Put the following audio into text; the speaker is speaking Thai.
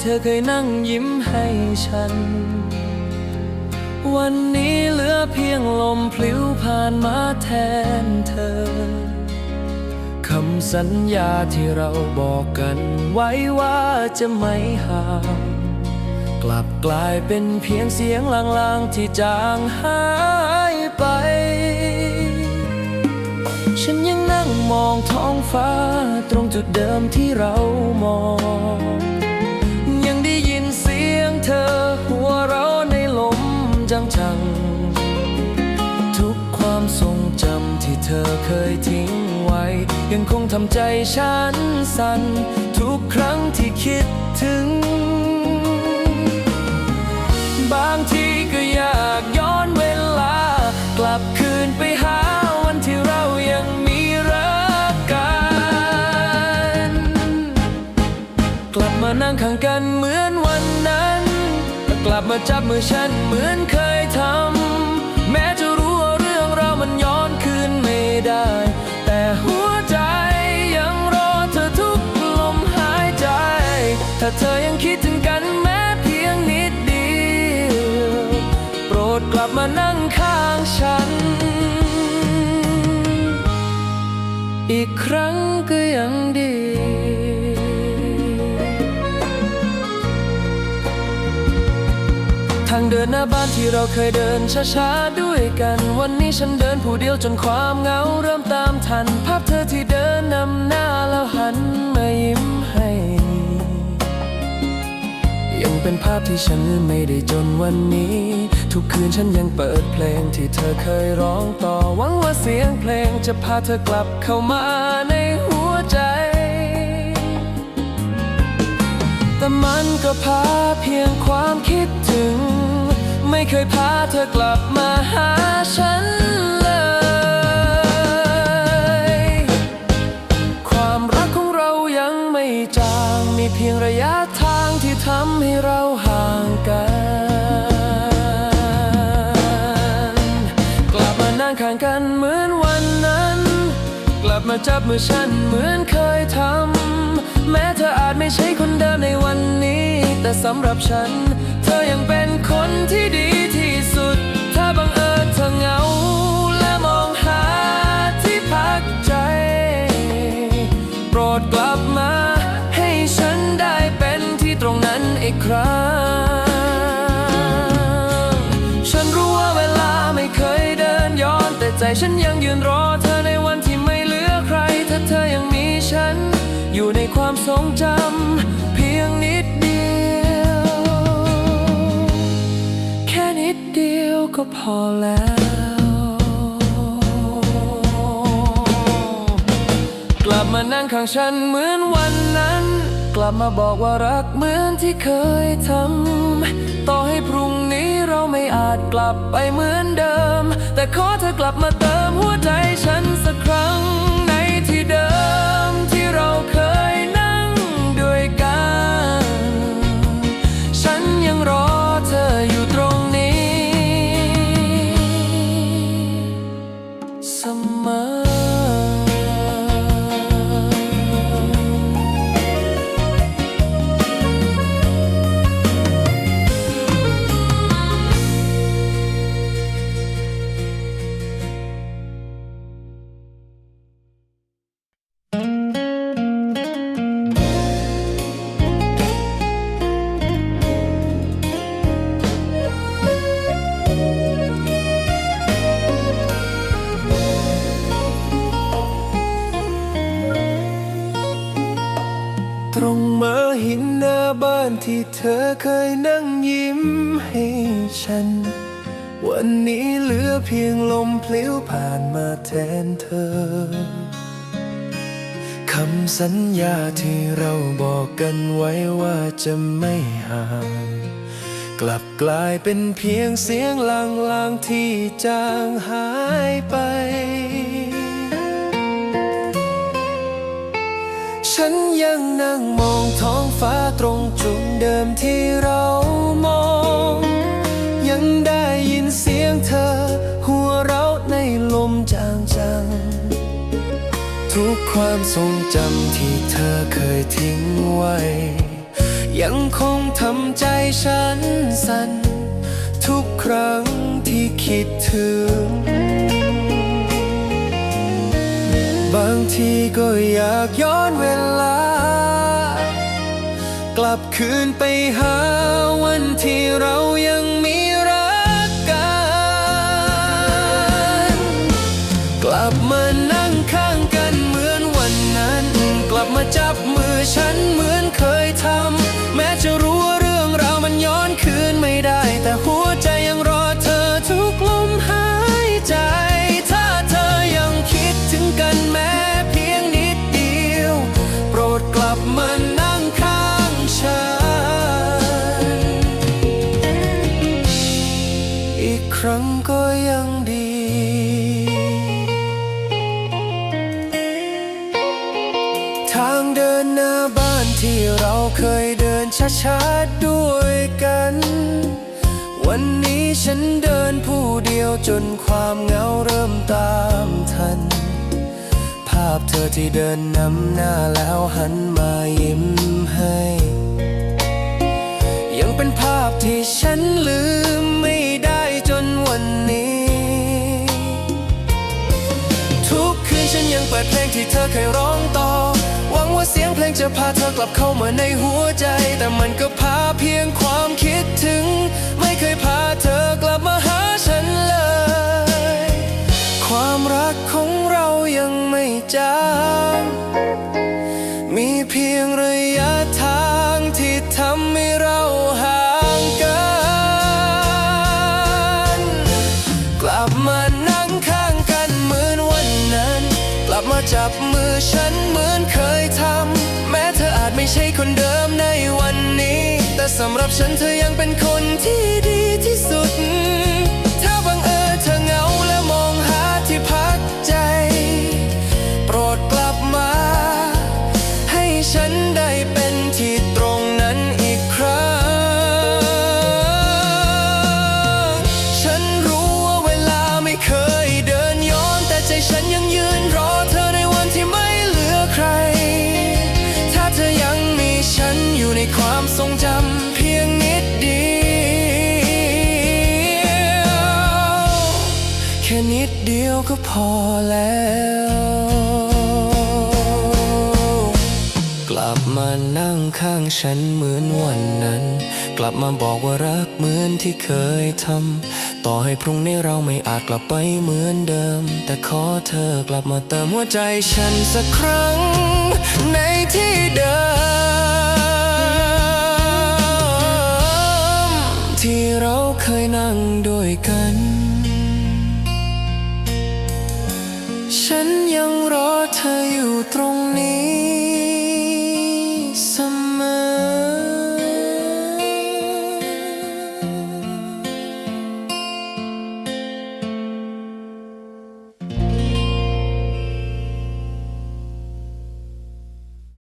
เธอเคยนั่งยิ้มให้ฉัน วันนี้เหลือเพียงลมพลิ้วผ่านมาแทนเธอ คำสัญญาที่เราบอกกันไว้ว่าจะไม่ห่างกลับกลายเป็นเพียงเสียงลางๆที่จางหายไป ฉันยังนั่งมองท้องฟ้าตรงจุดเดิมที่เรามอง จังๆ ทุกความทรงจำที่เธอเคยทิ้งไว้ ยังคงทำใจฉันสั่นทุกครั้งที่คิดถึง บางทีก็อยากย้อนเวลา กลับคืนไปหาวันที่เรายังมีรักกัน กลับมานั่งข้างกันเหมือน ลับมาจับมือฉันเหมือนเคยทำ แม้จะรู้ว่าเรื่องเรามันย้อนคืนไม่ได้ แต่หัวใจยังรอเธอทุกลมหายใจ ถ้าเธอยังคิดถึงกันแม้เพียงนิดเดียวโปรดกลับมานั่งข้างฉัน อีกครั้งก็ยังดี เดินหน้าบ้านที่เราเคยเดินช้าๆด้วยกัน วันนี้ฉันเดินผู้เดียวจนความเหงาเริ่มตามทัน ภาพเธอที่เดินนำหน้าแล้วหันมายิ้มให้ ยังเป็นภาพที่ฉันไม่ได้จนวันนี้ ทุกคืนฉันยังเปิดเพลงที่เธอเคยร้องต่อหวังว่าเสียงเพลงจะพาเธอกลับเข้ามาในหัวใจแต่มันก็พาเพียงความคิดถึง ไม่เคยพาเธอกลับมาหาฉันเลย ความรักของเรายังไม่จาง มีเพียงระยะทางที่ทำให้เราห่างกัน กลับมานั่งข้างกันเหมือนวันนั้น กลับมาจับมือฉันเหมือนเคยทำ แม้เธออาจไม่ใช่คนเดิมในวันนี้ แต่สำหรับฉัน เธอยังเป็นคนที่ดีที่สุด ถ้าบังเอิญเธอเหงา และมองหาที่พักใจ โปรดกลับมา ให้ฉันได้เป็นที่ตรงนั้นอีกครั้ง ฉันรู้ว่าเวลาไม่เคยเดินย้อน แต่ใจฉันยังยืนรอเธอในวันที่ไม่เหลือใคร ถ้าเธอยังมีฉัน อยู่ในความทรงจำ ก็พอแล้วกลับมานั่งข้างฉันเหมือนวันนั้น กลับมาบอกว่ารักเหมือนที่เคยทำต่อให้พรุ่งนี้เราไม่อาจกลับไปเหมือนเดิม แต่ขอเธอกลับมาเติมหัวใจฉันสักครั้ง เธอเคยนั่งยิ้มให้ฉัน วันนี้เหลือเพียงลมพลิ้วผ่านมาแทนเธอ คำสัญญาที่เราบอกกันไว้ว่าจะไม่ห่าง กลับกลายเป็นเพียงเสียงลางๆที่จางหายไป ฉันยังนั่งมองท้องฟ้าตรงจุดเดิมที่เรามอง ยังได้ยินเสียงเธอ หัวเราะในลมจางๆทุกความทรงจำที่เธอเคยทิ้งไว้ ยังคงทำใจฉันสั่นทุกครั้งที่คิดถึง ทีก็อยากย้อนเวลา กลับคืนไปหาวันที่เรายังมีรักกัน กลับมานั่งข้างกันเหมือนวันนั้น กลับมาจับมือฉัน ทางเดินหน้าบ้านที่เราเคยเดินช้าๆด้วยกัน วันนี้ฉันเดินผู้เดียวจนความเหงาเริ่มตามทัน ภาพเธอที่เดินนำหน้าแล้วหันมายิ้มให้ ยังเป็นภาพที่ฉันลืมไม่ได้จนวันนี้ ทุกคืนฉันยังเปิดเพลงที่เธอเคยร้องต่อ เสียงเพลงจะพาเธอกลับเข้ามาในหัวใจ แต่มันก็พาเพียงความคิดถึง ไม่เคยพาเธอกลับมาหาฉันเลย ความรักของเรายังไม่จางมีเพียงระยะทางที่ทำให้เราห่างกัน กลับมานั่งข้างกันเหมือนวันนั้น กลับมาจับมือฉันเหมือนเคย ใช่คนเดิมในวันนี้ แต่สำหรับฉันเธอยังเป็นคนที่ดีที่สุด ถ้าบังเอิญเธอเหงาและมองหาที่พักใจ โปรดกลับมา ให้ฉันได้เป็นที่ตรงนั้นอีกครั้ง ฉันรู้ว่าเวลาไม่เคยเดินย้อนแต่ใจฉันยังยืน เดียวก็พอแล้ว กลับมานั่งข้างฉันเหมือนวันนั้น กลับมาบอกว่ารักเหมือนที่เคยทำต่อให้พรุ่งนี้เราไม่อาจกลับไปเหมือนเดิม แต่ขอเธอกลับมาเติมหัวใจฉันสักครั้ง ในที่เดิม ที่เราเคยนั่งด้วยกัน ฉันยังรอเธออยู่ตรงนี้